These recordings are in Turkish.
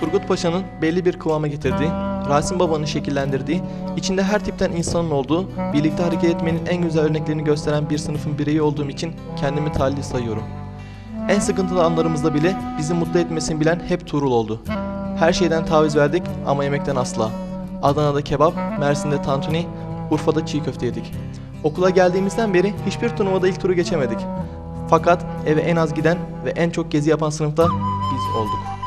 Turgut Paşa'nın belli bir kıvama getirdiği, Rasim Baba'nın şekillendirdiği, içinde her tipten insanın olduğu, birlikte hareket etmenin en güzel örneklerini gösteren bir sınıfın bireyi olduğum için kendimi talih sayıyorum. En sıkıntılı anlarımızda bile bizi mutlu etmesini bilen hep Tuğrul oldu. Her şeyden taviz verdik ama yemekten asla. Adana'da kebap, Mersin'de tantuni, Urfa'da çiğ köfte yedik. Okula geldiğimizden beri hiçbir turnuvada ilk turu geçemedik. Fakat eve en az giden ve en çok gezi yapan sınıfta biz olduk.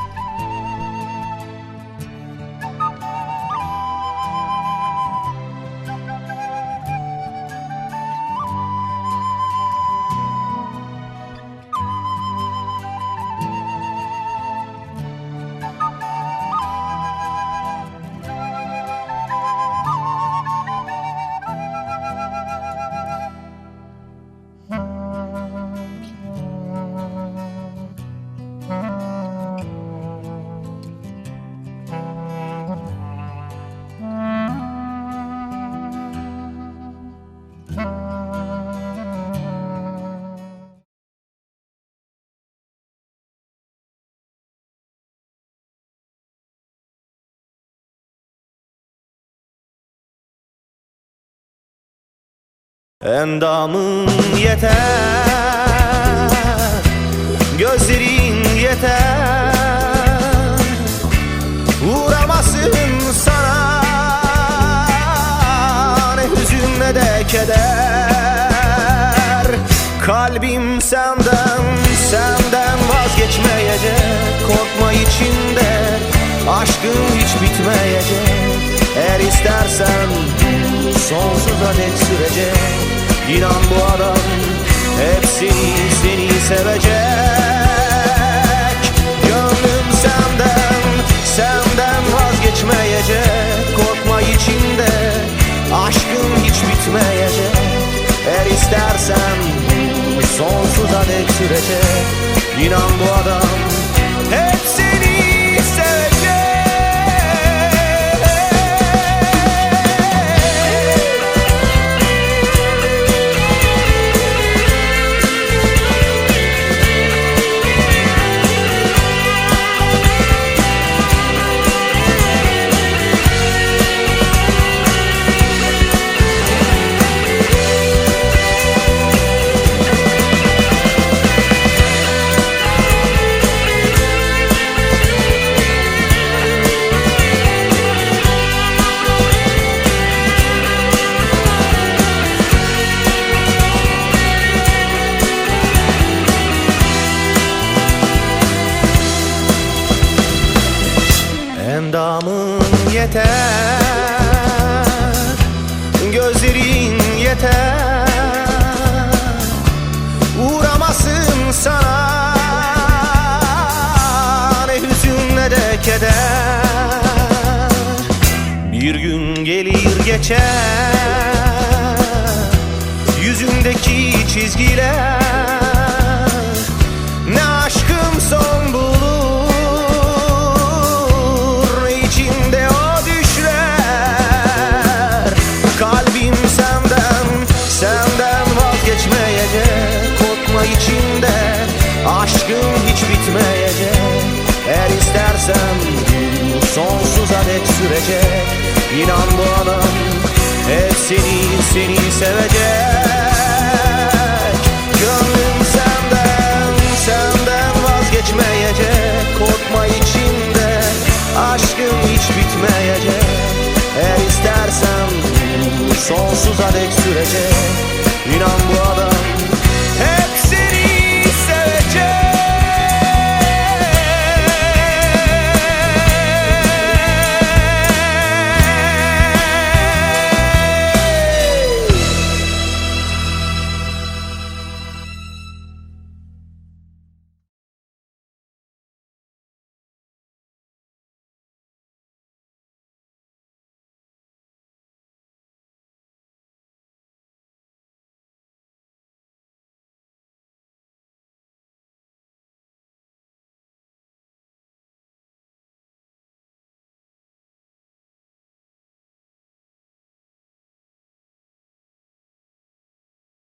Endamın yeter Gözlerin yeter. Uğramasın sana Ne hüzün ne de keder. Kalbim senden, senden vazgeçmeyecek. Korkma içinde Aşkın hiç bitmeyecek. Eğer istersen sonsuza dek sürecek İnan bu adam hep seni, sevecek. Gönlüm senden, senden vazgeçmeyecek. Korkma içinde aşkın hiç bitmeyecek. Eğer istersen sonsuza dek sürecek. İnan bu adam yeter. Gözlerin yeter. Uğramasın sana. Ne hüzün ne de keder. Bir gün gelir geçer. Yüzündeki çizgiler dek sürecek. İnan bu adam hep seni, seni sevecek. Gönlüm senden, senden vazgeçmeyecek. Korkma içinde aşkın hiç bitmeyecek. Eğer istersen sonsuza dek sürecek